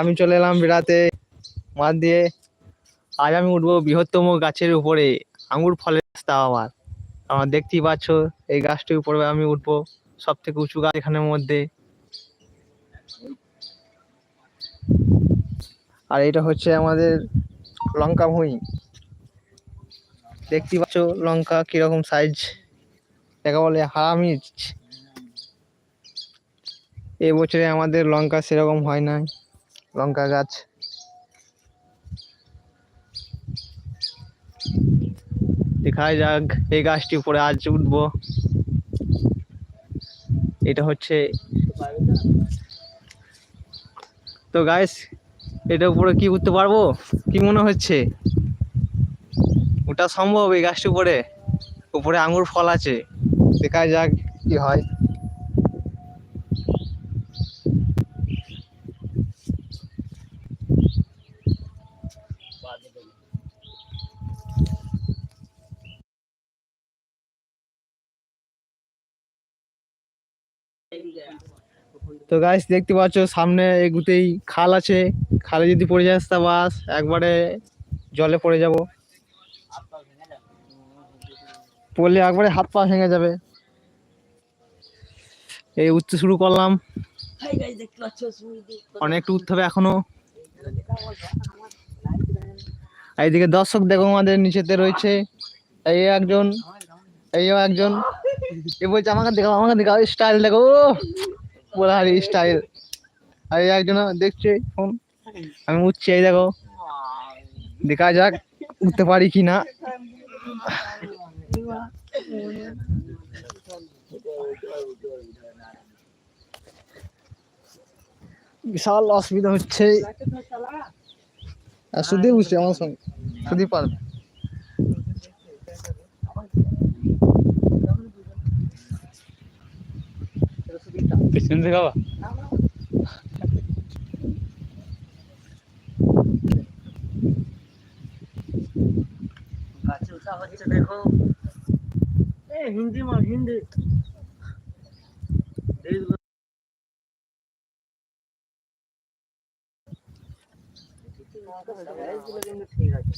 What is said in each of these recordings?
আমি চলে এলাম বেড়াতে মাঠ দিয়ে। আজ আমি উঠবো বৃহত্তম গাছের উপরে। আঙুর ফলের রাস্তা আমার। আমার দেখতেই পাচ্ছ, এই গাছটির উপরে আমি উঠবো। সব থেকে উঁচু গাছ এখানের মধ্যে। আর এটা হচ্ছে আমাদের লঙ্কা ভুঁই। দেখতেই পাচ্ছ লঙ্কা কীরকম সাইজ দেখা বলে হারা মির্চ। এই বছরে আমাদের লঙ্কা সেরকম হয় নাই। লঙ্কা গাছ। দেখা যাক, এই গাছটি উপরে আজ উঠবো। এটা হচ্ছে তো গাইস এটা উপরে কি উঠতে পারব? কি মনে হচ্ছে? ওটা সম্ভব এই গাছটি উপরে? উপরে আঙ্গুর ফল আছে। দেখা যাক কি হয়। তো গাইস দেখতে পাচ্ছ সামনে এগুতেই খাল আছে। খালে যদি পড়ে যাস তা বাস একবারে জলে পড়ে যাব। পড়লে একবারে হাত পা ভেঙে যাবে। এই উঠতে শুরু করলাম। অনেকটা উঠতে হবে এখনও। এইদিকে দর্শক দেখো আমাদের নিচেতে রয়েছে। এই একজন এই একজন। এ বলছে আমাকে দেখাও আমাকে দেখাও স্টাইল দেখো বলা হারি স্টাইল আর একজন দেখছে ফোন আমি উঠছি, এই দেখো। দেখা যাক, উঠতে পারি কি না বিশাল অসুবিধা হচ্ছে। আর শুধু বুঝছে আমার সঙ্গে। সুদীপ পারবে। থেকে বাবা? হচ্ছে দেখো। এ হিন্দি মার হিন্দি। ঠিক আছে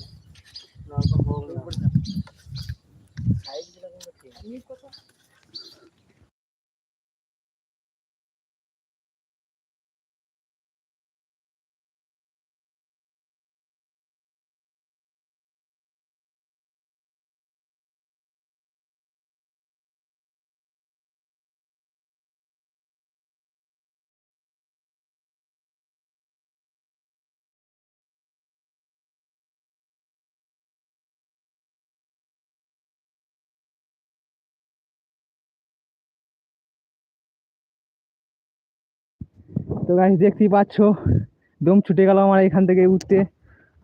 তো গাছ দেখতেই পাচ্ছ, দম ছুটে গেল আমার এখান থেকে উঠতে।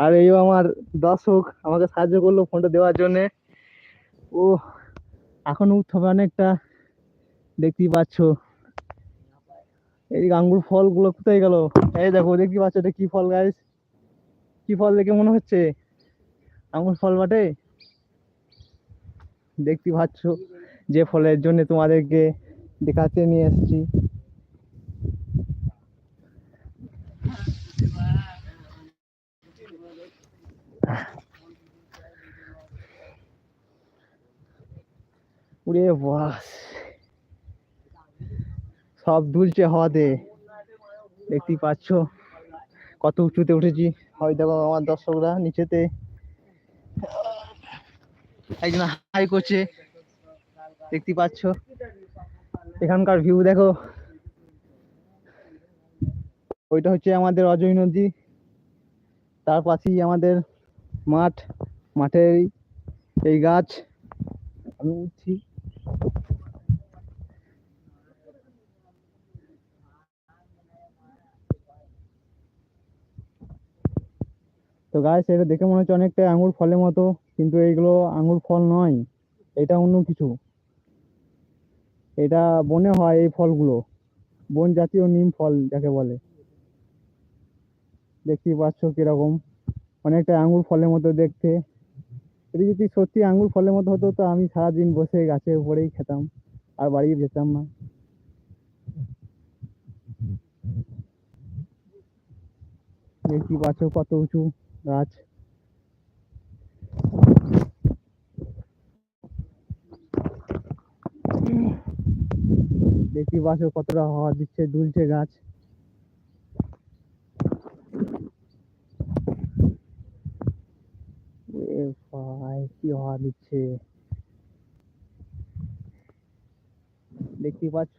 আর এইও আমার দর্শক আমাকে সাহায্য করল ফোনটা দেওয়ার জন্যে। ও, এখন উঠতে হবে অনেকটা। দেখতেই পাচ্ছ। এই আঙ্গুর ফলগুলো কোথায় গেল? এই দেখো, দেখতেই পাচ্ছ এটা কি ফল গাছ কি ফল দেখে মনে হচ্ছে? আঙ্গুর ফল বাটে? দেখতেই পাচ্ছ। যে ফলের জন্য তোমাদেরকে দেখাতে নিয়ে এসেছি। উড়ে বাস সব দুলছে হওয়াতে। দেখতেই পাচ্ছ। কত উঁচুতে উঠেছি। হয় দেখো আমার দর্শকরা নিচেতে। একজন হাই করছে। দেখতেই পাচ্ছ। এখানকার ভিউ দেখো। ওইটা হচ্ছে আমাদের অজয় নদী। তার পাশেই আমাদের মাঠ, মাঠের এই- গাছ। আমি উঠছি। তো গাছ এটা দেখে মনে হচ্ছে অনেকটা আঙুর ফলের মতো, কিন্তু এইগুলো আঙুর ফল নয়। এটা অন্য কিছু। এটা বনে হয় এই ফলগুলো। বন জাতীয় নিম ফল যাকে বলে। দেখতেই পাচ্ছ কীরকম। অনেকটা আঙুর ফলের মতো দেখতে। এটা যদি সত্যি আঙ্গুর ফলের মতো হতো, তো আমি সারাদিন বসে গাছের উপরেই খেতাম, আর বাড়ি যেতাম না। দেখতে পাচ্ছ কত উঁচু গাছ। দেখতে পাচ্ছ কতটা হাওয়া দিচ্ছে, দুলছে গাছ এ ভাই কি হাওয়া দিচ্ছে। দেখতে পাচ্ছ।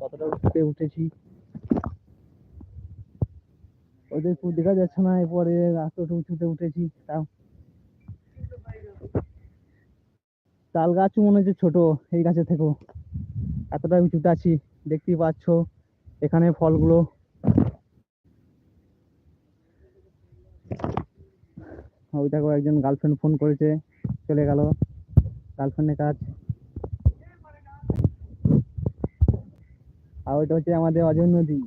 কতটা উঠতে উঠেছি। ওদের দেখা যাচ্ছে না, এরপরে এতটা উঁচুতে উঠেছি। তাও তাল গাছ মনে হচ্ছে ছোট এই গাছে থেকেও। এতটা উঁচুতে আছি, দেখতেই পাচ্ছ। এখানে ফলগুলো ওই দেখো একজন গার্লফ্রেন্ড ফোন করেছে, চলে গেল। গার্লফ্রেন্ডের কাজ। আর ওইটা হচ্ছে আমাদের অজয় নদী।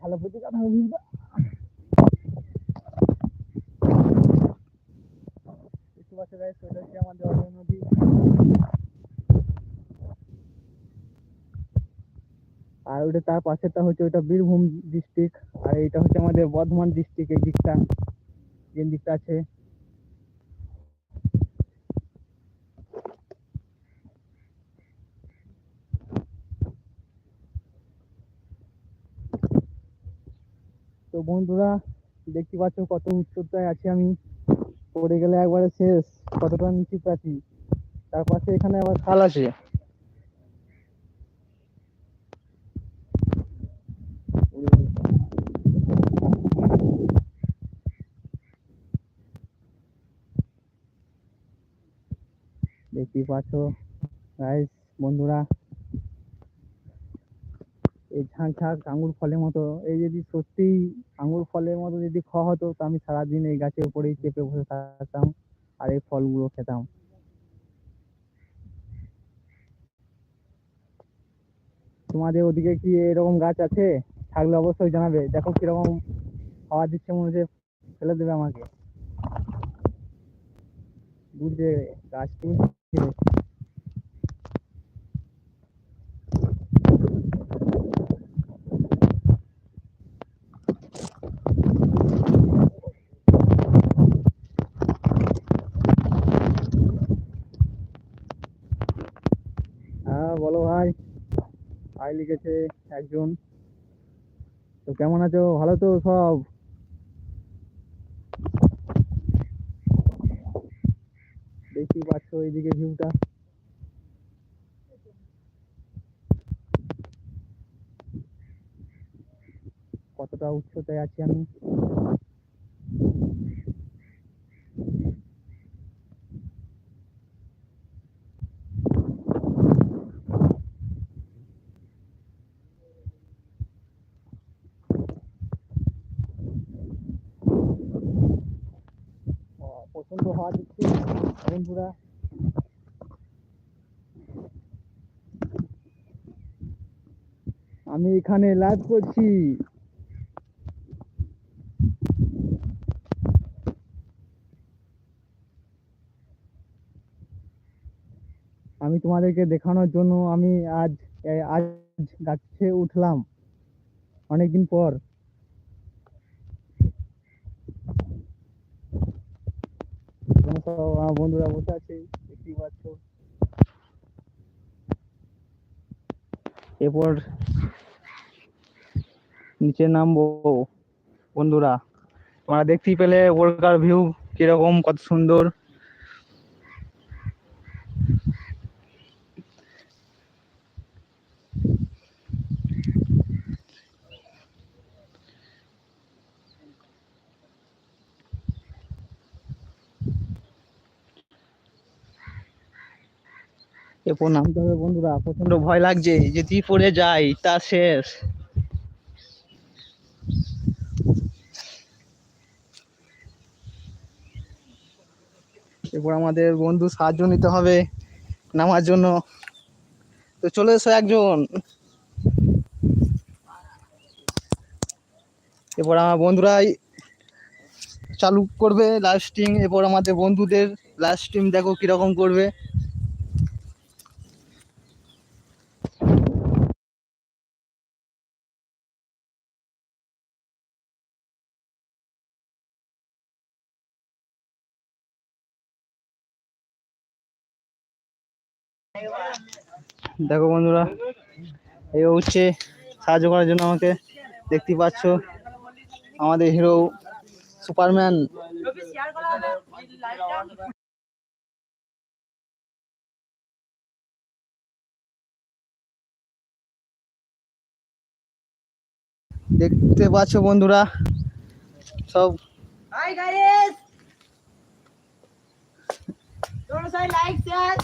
ভালো বুঝি কথা হচ্ছে আমাদের অজয় নদী। আর ওইটা তার পাশেরটা হচ্ছে ওইটা বীরভূম ডিস্ট্রিক্ট আর এইটা হচ্ছে আমাদের বর্ধমান ডিস্ট্রিক্ট এই দিকটা। যে দিকটা আছে তো বন্ধুরা, দেখতে পাচ্ছ কত উচ্চতায় আছি আমি। পড়ে গেলে একবারে শেষ, কতটা নিচুতে আছি তার পাশে এখানে আবার খাল আছে। দেখতেই পাচ্ছ। গাইস বন্ধুরা, এই ঝাঁক ঝাঁক আঙুর ফলের মতো। এই যদি সত্যি আঙুর ফলের মতো যদি খাওয়া হতো, তো আমি সারাদিন এই গাছের উপরেই চেপে বসে থাকতাম আর এই ফলগুলো খেতাম। তোমাদের ওদিকে কি এরকম গাছ আছে? থাকলে অবশ্যই জানাবে। দেখো কীরকম হাওয়া দিচ্ছে মনে হচ্ছে, ফেলে দেবে আমাকে। দূর যে গাছটি। হ্যাঁ বলো ভাই। ভাই লিখেছে একজন। তো কেমন আছো? ভালো তো সব? দেখতেই পাচ্ছ এইদিকে ভিউটা কতটা উচ্চতায় আছি আমি ও, প্রচণ্ড হাওয়া দিচ্ছে বন্ধুরা। আমি এখানে লাইভ করছি। আমি তোমাদেরকে দেখানোর জন্য আমি আজ আজ গাছে উঠলাম। অনেকদিন পর। এখানে আমার বন্ধুরা বসে আছে? দেখতেই পাচ্ছ। এরপর নিচে নামবো বন্ধুরা। তোমরা দেখতেই পেলে ওরকার ভিউ কীরকম, কত সুন্দর। এরপর নামতে হবে, বন্ধুরা প্রচণ্ড ভয় লাগছে যদি পড়ে যাই, তা শেষ। এরপর আমাদের বন্ধু সাহায্য নিতে হবে নামার জন্য। তো চলে এসো একজন। এরপর আমার বন্ধুরাই চালু করবে লাস্টিং এরপর আমাদের বন্ধুদের লাস্টিং দেখো কীরকম করবে। দেখো বন্ধুরা, এই হচ্ছে সাহায্য করার জন্য আমাকে দেখতে পাচ্ছ আমাদের হিরো সুপারম্যান দেখতে পাচ্ছ বন্ধুরা, সব লাইক শেয়ার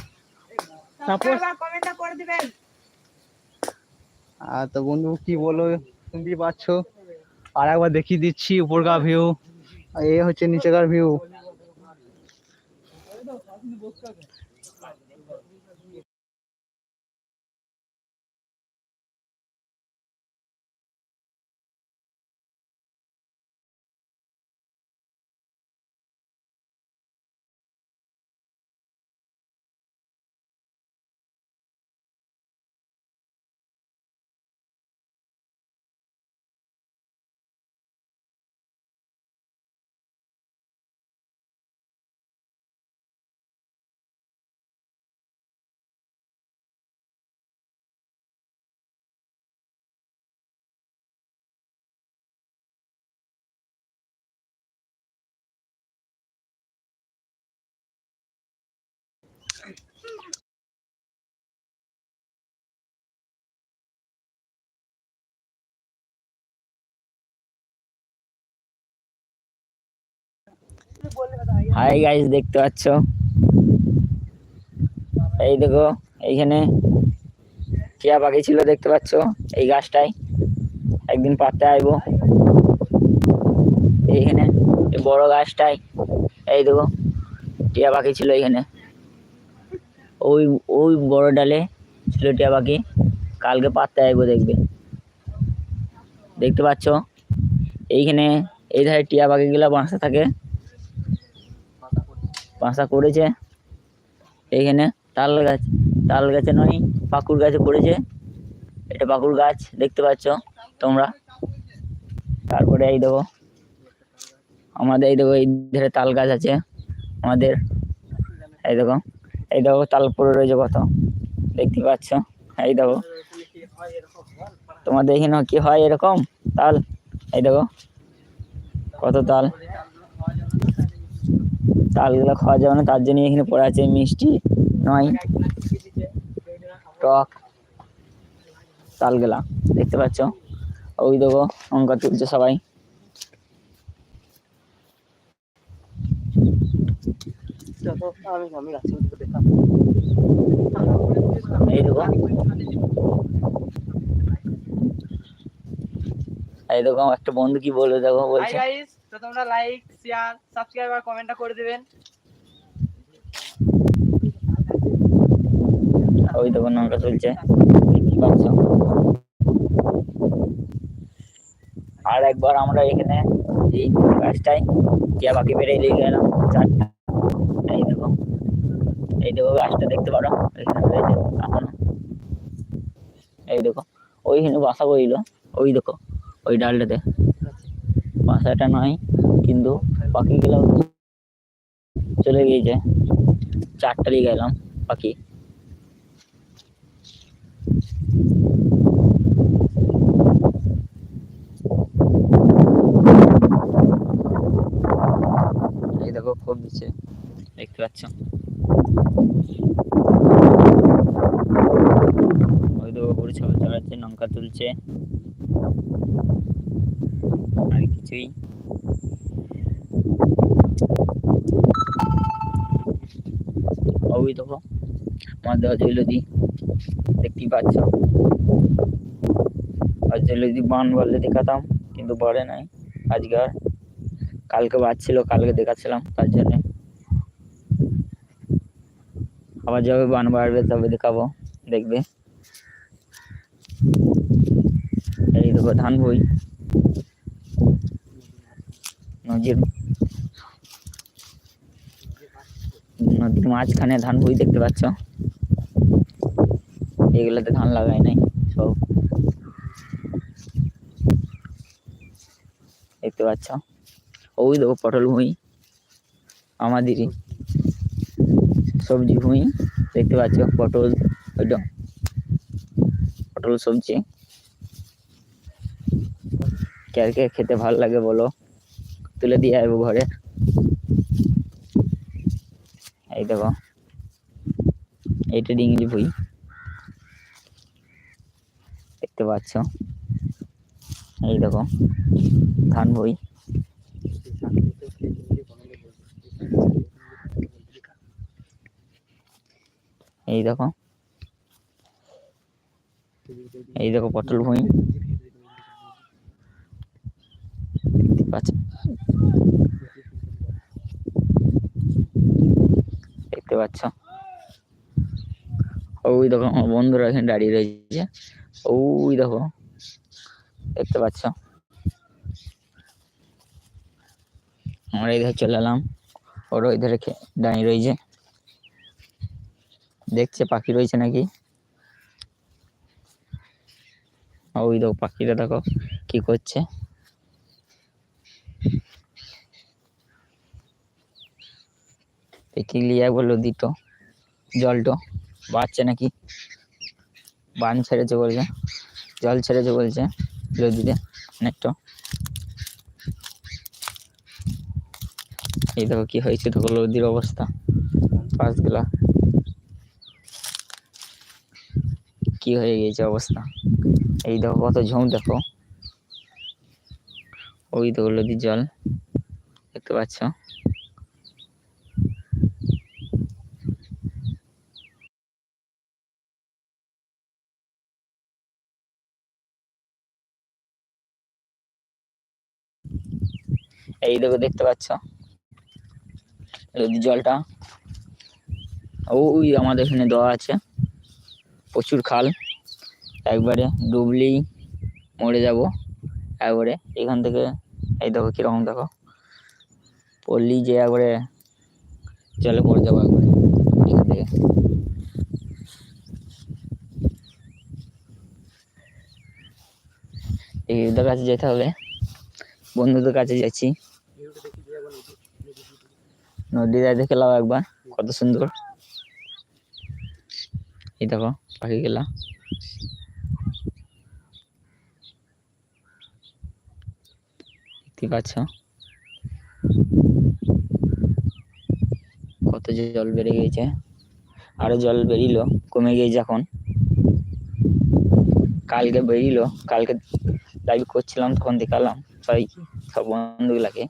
করে দিবেন। আর তো বন্ধু কি বলো? শুনতেই পাচ্ছ? আর একবার দেখিয়ে দিচ্ছি উপরকার ভিউ এ হচ্ছে নিচেকার ভিউ হাই গাইস দেখতে পাচ্ছ? এই দেখো, এইখানে টিয়া পাখি ছিল, দেখতে পাচ্ছ? এই গাছটায় একদিন পাততে আইবো এইখানে এই বড় গাছটায়, এই দেখো, টিয়া পাখি ছিল এইখানে। ওই ওই বড় ডালে ছিল টিয়া পাখি। কালকে পাততে আইবো দেখবে। দেখতে পাচ্ছ? এইখানে এই ধারে টিয়া পাখিগুলো বাসা থাকে। বাসা করেছে। এইখানে তাল গাছ, তাল গাছে নয়, পাকুর গাছে পড়েছে। এটা পাকুর গাছ, দেখতে পাচ্ছ তোমরা। তারপরে এই দেখো, আমাদের এই দেখো, এই ধারে তাল গাছ আছে আমাদের। এই দেখো এই দেখো তাল পড়ে রয়েছে কত, দেখতে পাচ্ছ? এই দেখো, তোমাদের এখানে কি হয় এরকম তাল? এই দেখো, কত তাল? তালগুলো খাওয়া যাবে না, তার জন্য এখানে পড়ে আছে মিষ্টি, নয়। টক, তালগুলা, দেখতে পাচ্ছ? ওই দেখো অঙ্কা তুলছে সবাই। এই এই একটা বন্ধু কি বলবে দেখো, বলছে। তোমরা লাইক শেয়ার সাবস্ক্রাইব আর কমেন্ট করে দিবেন। ওই দেখো নৌকা চলছে। আর একবার আমরা এখানে এই গাছটায় টিয়া পাখি বেড়ে দিয়ে গেলাম। চারটা এই দেখো এই দেখো গাছটা দেখতে পারো। এই দেখো, ওইখানে বাসা করিল। ওই দেখো, ওই ডালটাতে। বাসাটা নয়, কিন্তু পাখিগুলো চলে গিয়েছে চারটা দিয়ে গেলাম পাখি এই দেখো খুব দিচ্ছে, দেখতে পাচ্ছ? ওই দেখো, গরু ছাগল চড়াচ্ছে লঙ্কা তুলছে। আর কিছুই ওই দেখো অজয়লদি দেখতেই পাচ্ছ? অজয়লদি বান বললে দেখাতাম, কিন্তু বলে নাই। আজকে আর কালকে বাজছিল কালকে দেখাচ্ছিলাম, তার জন্য। আবার যবে বান বাড়বে, তবে দেখাবো, দেখবে। এই দেখো, ধান বই নদীর নদীর মাঝখানে ধান বই দেখতে পাচ্ছ? এগুলোতে ধান লাগাই নাই, সব। দেখতে পাচ্ছ? ওই দেখো পটল ভুঁই আমাদেরই। সবজি ভুঁই দেখতে পাচ্ছ? পটল ওইটা পটল, সবজি। কে কে খেতে ভালো লাগে বলো? তুলে দিয়ে আসব ঘরে। এই দেখো। এইটা ডিঙলি ভুই দেখতে পাচ্ছ? এই দেখো, ধান ভুই এই দেখো এই দেখো পটল ভুঁই দেখতে পাচ্ছ? ওই দেখো বন্ধুরা এখানে দাঁড়িয়ে রয়েছে। ওই দেখো। দেখতে পাচ্ছ? আমরা এই ধারে চলে এলাম। ওরা ওই ধারে দাঁড়িয়ে রয়েছে। দেখছে পাখি রয়েছে নাকি? ওই দেখো পাখিটা, দেখো কি করছে। দেখি লিয়া বলল দিত, জলটো বাড়ছে নাকি? বান ছেড়েছে বলছে, জল ছেড়েছে বলছে নদীতে অনেকটা এই দেখো কি হয়েছে, দেখো নদীর অবস্থা পাশগুলা কি হয়ে গেছে অবস্থা? এই দেখো কত ঝোঁক, দেখো। ওই দেখো নদীর জল, দেখতে পাচ্ছ? এই দেখো, দেখতে পাচ্ছ? জলটা। ওই আমাদের এখানে দেওয়া আছে। প্রচুর খাল। একবারে ডুবলেই মরে যাব। একবারে এখান থেকে, এই দেখো কীরকম, দেখো। পড়লেই যে একবারে জলে পড়ে যাব একবারে। এখান থেকে। এই ওদের কাছে যেতে হবে। বন্ধুদের কাছে যাচ্ছি। নদীটা দেখে লাও একবার, কত সুন্দর। এই দেখো, পাখি গেলা। দেখতে পাচ্ছ? কত যে জল বেড়ে গিয়েছে আরও জল বেরিলো, কমে গিয়েছে এখন। কালকে বেরিলো, কালকে লাইভ করছিলাম, তখন দেখালাম সবাই সব বন্ধুগুলাকে।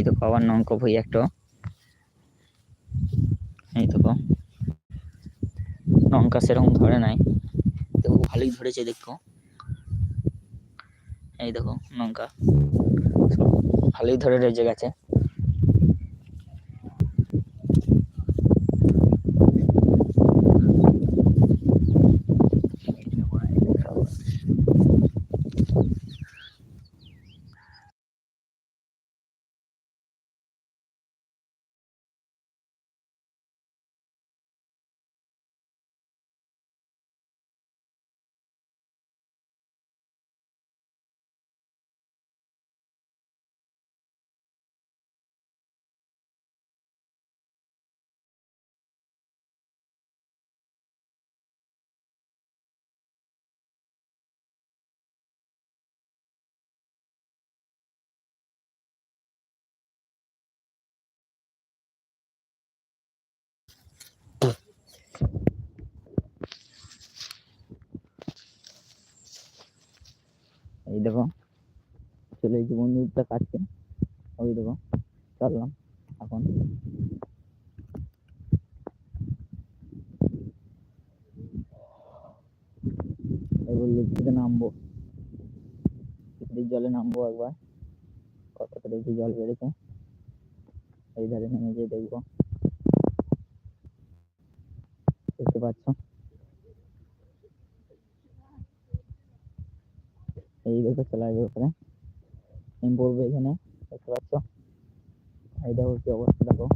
এই তো আবার নৌকা ভই একটা। এই তো লঙ্কা সেরকম ধরে নাই। দেখো, ভালোই ধরেছে, দেখো। এই দেখো লঙ্কা ভালোই ধরে রয়েছে গেছে। এই দেখো চলে এসেছি বন্ধুটা কাটছে, ওই দেখো চললাম এখন। এবার লুচিতে নামবো। লুচির জলে নামবো একবার। কতটা দেখি জল বেড়েছে? এই ধারে নেমে গিয়ে দেখব। দেখতে পাচ্ছ? এই দেখো চলে ওখানে। আমি পড়ব এখানে, দেখতে পাচ্ছ? এই দেখো কি অবস্থা, দেখো।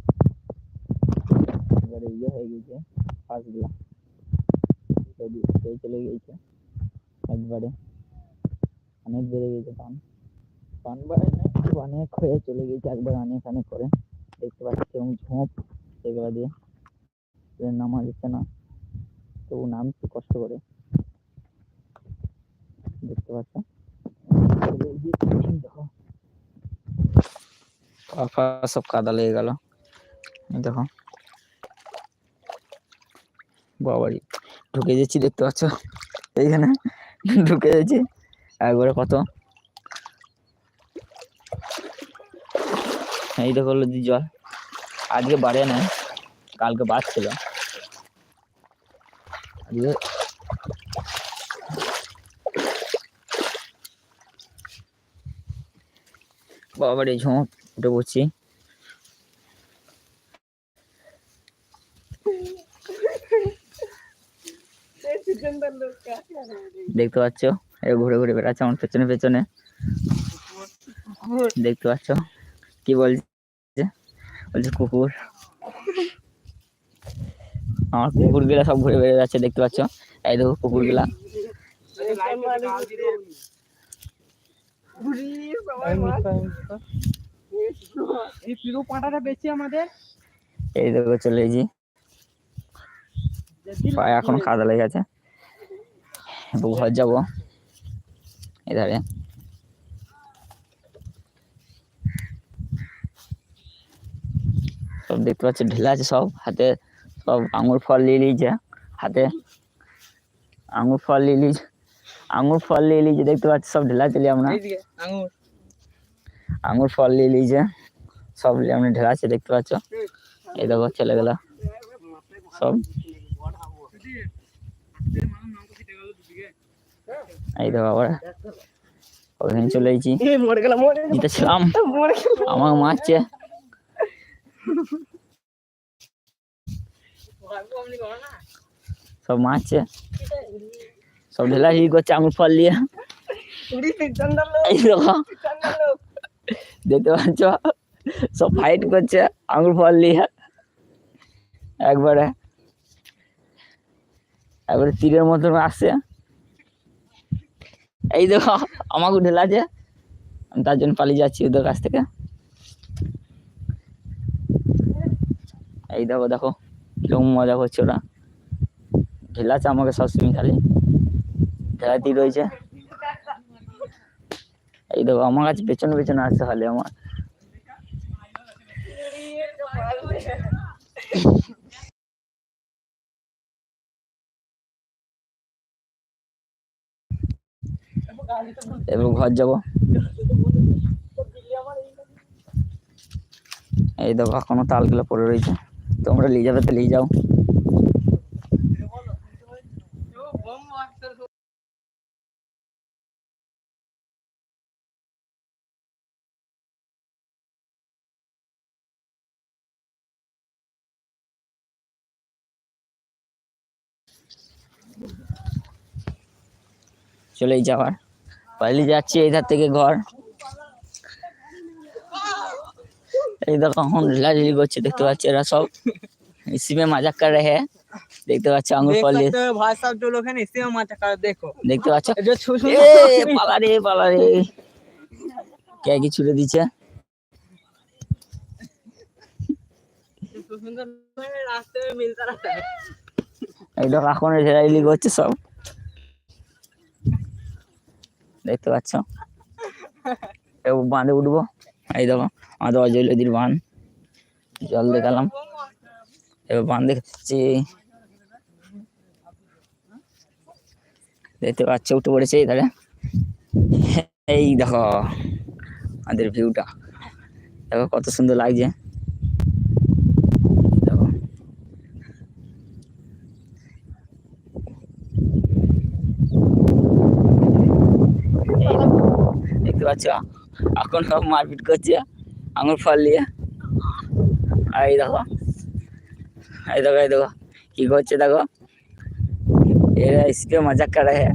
এবারে ইয়ে হয়ে গেছে সেই চলে গিয়েছে একবারে। অনেক বেড়ে গেছে পান। পান বাড়ে না অনেক হয়ে চলে গেছে, একবার অনেক অনেক করে। দেখতে পাচ্ছি এবং ঝোঁপ এগুলো দিয়ে। নামা যাচ্ছে না। তবু নামছি কষ্ট করে। দেখতে পাচ্ছ? সব কাদা লেগে গেল। দেখো। বাবারি, ঢুকে যাচ্ছি দেখতে পাচ্ছ? এইখানে ঢুকে যাচ্ছি। একবারে কত? এই দেখো নদীর জল। আজকে বাড়ে না কালকে বাড়ছিল। আজকে বাবার এই ঝোঁক উঠে পড়ছি। দেখতে পাচ্ছ? ঘুরে ঘুরে বেড়াচ্ছে আমার পেছনে পেছনে। দেখতে পাচ্ছ? কি বলছে? বলছে কুকুর। আমার কুকুরগুলা সব ঘুরে বেড়ে যাচ্ছে দেখতে পাচ্ছ? এই দেখো কুকুরগুলা এই পিরু পাটাটা বেশি আমাদের? এই দেখো চলে এসেছি। পায়ে এখন কাদা লেগে গেছে ঘর যাব। এধারে। সব দেখতে পাচ্ছি ঢিলা আছে সব। হাতে সব আঙুর ফল নিয়ে নিয়েছে। হাতে আঙুর ফল নিয়ে নিয়েছে। আঙুর ফল নিয়ে নিয়েছে দেখতে পাচ্ছি সব ঢিলা চলি আমরা। আঙুর আঙুর ফল নিয়ে নিয়েছে সব আমরা ঢেলা আছে দেখতে পাচ্ছ। এই দেখো চলে গেল। সব। এই দেখো আবার ওখানে চলে এসেছি। জিতেছিলাম। মরে মারছে। সব মারছে। সব ঢেলাঢেলি করছে আঙুর ফল দিয়ে উড়ি চন্দন এই দেখো চন্দন দেখতে পাচ্ছ সব ফাইট করছে আঙুর ফল নিয়ে একবারে একবারে তীরের মতন আসছে এই দেখো আমাকে ঢেলাছে আমি তার জন্য পালিয়ে যাচ্ছি ওদের কাছ থেকে এই দেখো দেখো কীরকম মজা করছে ওরা ঢেলাছে আমাকে সবসময় খালি ঢেলাতেই রয়েছে। এই দেখো, আমার কাছে পেছনে পেছনে আসছে খালি আমার। এবার ঘর যাব। এই দেখো, এখনও তালগুলো পড়ে রয়েছে। তোমরা নিয়ে যাবে তো নিয়ে যাও। চলেই যাওয়ার পালিয়ে যাচ্ছি এই ধার থেকে ঘর এই দেখো এখন ঢিলাঢিলি করছে দেখতে পাচ্ছি এরা সব इसी में मजाक कर रहे हैं দেখতে পাচ্ছ আঙুর ফল দিয়ে भाई साहब जो लोग हैं ना इसी में माचा कर देखो দেখতে পাচ্ছ जो छू छू এ পালা রে পালা রে কে কি ছুড়ে দিচ্ছে सुंदर रास्ते में मिलता रहता है এই দেখো এখন ঢিলাঢিলি করছে সব। দেখতে পাচ্ছ? বাঁধে উঠবো। এই দেখো, আমাদের অজয় নদীর বাঁধ। জল দেখালাম। এবার বাঁধ দেখছি দেখতে পাচ্ছ, উঠে পড়েছে এই ধারে। এই দেখো, আমাদের ভিউটা দেখো কত সুন্দর লাগছে দেখো এই দেখো, দেখতে পাচ্ছ এখন সব মারপিট করছে। আঙুর ফল নিয়ে আর এই দেখো। এই দেখো এই দেখো। কি করছে দেখো? এরা ইসপে মজা করা হ্যাঁ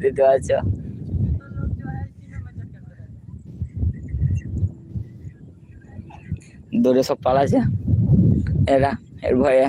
দেখতে পাচ্ছ? দৌড়ে সব পালাছে এরা, এর ভয়ে।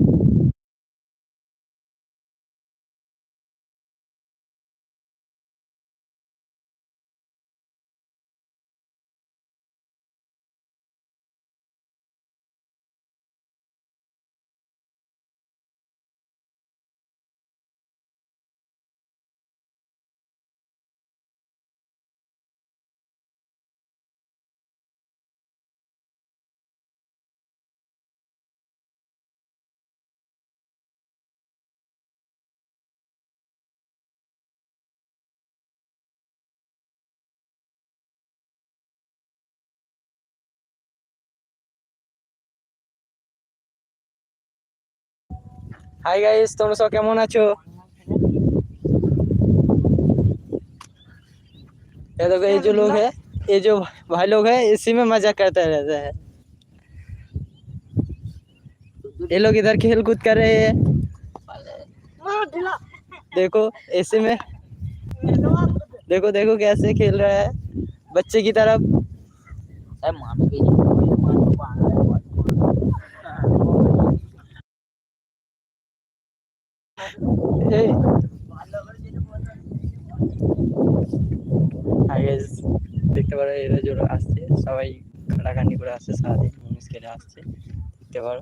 हाय गाइस তোমরা সব কেমন আছো ये देखो ये जो लोग है ये जो भाई लोग है इसी में मजा करता रहता है ये लोग इधर खेल कूद कर रहे हैं देखो ऐसे में देखो देखो कैसे खेल रहा है बच्चे की तरफ সবাই খাটাখানি করে আসছে সারাদিন মুনিশ খেলে আসছে দেখতে পারো।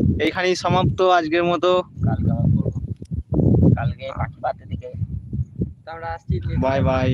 এইখানেই সমাপ্ত আজকের মতো। কালকে বাই বাই।